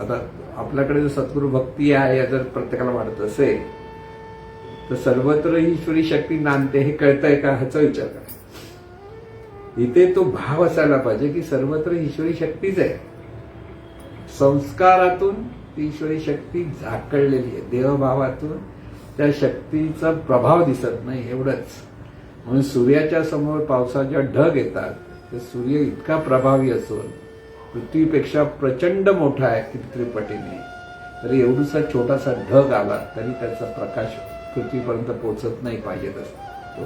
आता आपल्याकडे जर सद्गुरू भक्ती आहे जर प्रत्येकाला वाटत असेल तर सर्वत्र ईश्वरी शक्ती नांदते हे कळतंय का? ह्याचा विचार करा. इथे तो भाव असायला पाहिजे की सर्वत्र ईश्वरी शक्तीच आहे. संस्कारातून ती ईश्वरी शक्ती झाकळलेली आहे. देहभावातून त्या शक्तीचा प्रभाव दिसत नाही एवढंच. म्हणून सूर्याच्या समोर पावसाच्या ढग येतात तर सूर्य इतका प्रभावी असून पृथ्वीपेक्षा प्रचंड मोठा आहे कितीतरी पटीने तरी एवढूसा छोटासा ढग आला तरी त्याचा प्रकाश पृथ्वीपर्यंत पोचत नाही पाहिजे तसं तो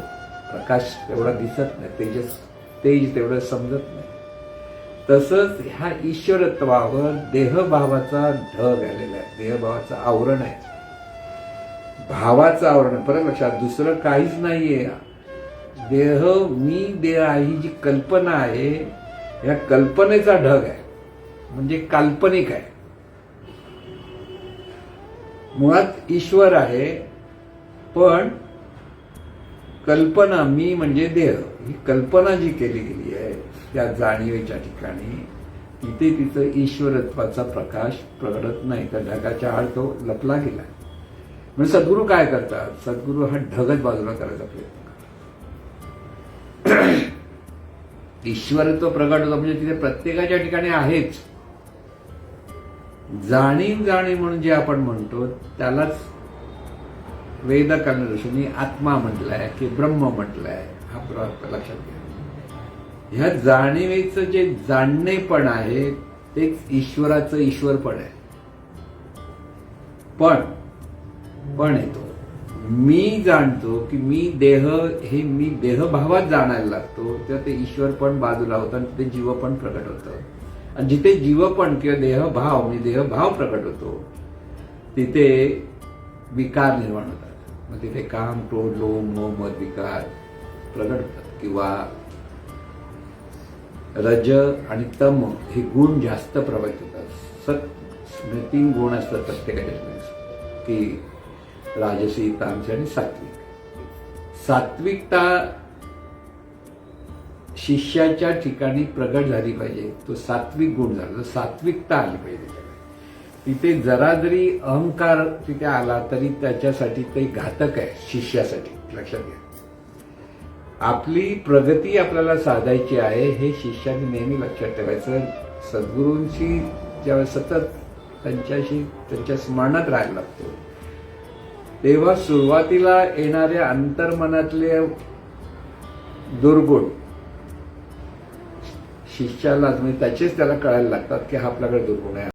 प्रकाश तेवढा दिसत नाही तेजस तेज तेवढं समजत नाही. तसंच ह्या ईश्वरत्वावर देहभावाचा ढग आलेला आहे. देहभावाचं आवरण आहे. भावाचं आवरण परत लक्षात दुसरं काहीच नाहीये. देह मी देह आहे ही जी कल्पना आहे या कल्पनेचा ढग आहे. म्हणजे काल्पनिक आहे. मुळात ईश्वर आहे पण कल्पना मी म्हणजे देह. ही कल्पना जी केली गेली आहे त्या जाणीवेच्या ठिकाणी तिथे तिथं ईश्वरत्वाचा प्रकाश प्रगडत नाही. तर ढगाच्या आड तो लपला गेला. म्हणजे सद्गुरू काय करतात? सद्गुरू हा ढगच बाजूला करायचा प्रयत्न ईश्वरत्व प्रगट होतं म्हणजे तिथे प्रत्येकाच्या ठिकाणी आहेच. जाणीव जाणीव म्हणून जे आपण म्हणतो त्यालाच वेद ऋषींनी आत्मा म्हटलाय की ब्रह्म म्हटलंय हा लक्षात घ्या. ह्या जाणीवेचं जे जाणणेपण आहे तेच ईश्वराचं ईश्वरपण आहे. पण पण येतो. मी जाणतो की मी देह हे मी देहभावात जाणायला लागतो. तेव्हा ते ईश्वर पण बाजूला होतं आणि तिथे जीव पण प्रकट होतं. आणि जिथे जीवपण किंवा देहभाव म्हणजे देहभाव प्रकट होतो तिथे विकार निर्माण होतात. मग तिथे काम क्रोध लोभ मोह मत विकार प्रगट होतात. किंवा रज आणि तम हे गुण जास्त प्रभावित होतात. सत तीन गुण असतात प्रत्येकाच्या की राजसी तामसी आणि सात्विक. सात्विकता शिष्याच्या ठिकाणी प्रगट झाली पाहिजे. तो सात्विक गुण झाला. तो सात्विकता आली पाहिजे तिथे जरा जरी अहंकार तिथे आला तरी त्याच्यासाठी ते घातक आहे शिष्यासाठी. लक्षात घ्या. आपली प्रगती आपल्याला साधायची आहे हे शिष्याने नेहमी लक्षात ठेवायचं. सद्गुरूंशी ज्यावेळेस सतत त्यांच्याशी त्यांच्या स्मरणात राहायला लागतो. तेव्हा सुरुवातीला येणाऱ्या अंतर्मनातले दुर्गुण शिष्याला म्हणजे त्याचेच त्याला कळायला लागतात की हा आपल्याकडे दुर्गुण आहे.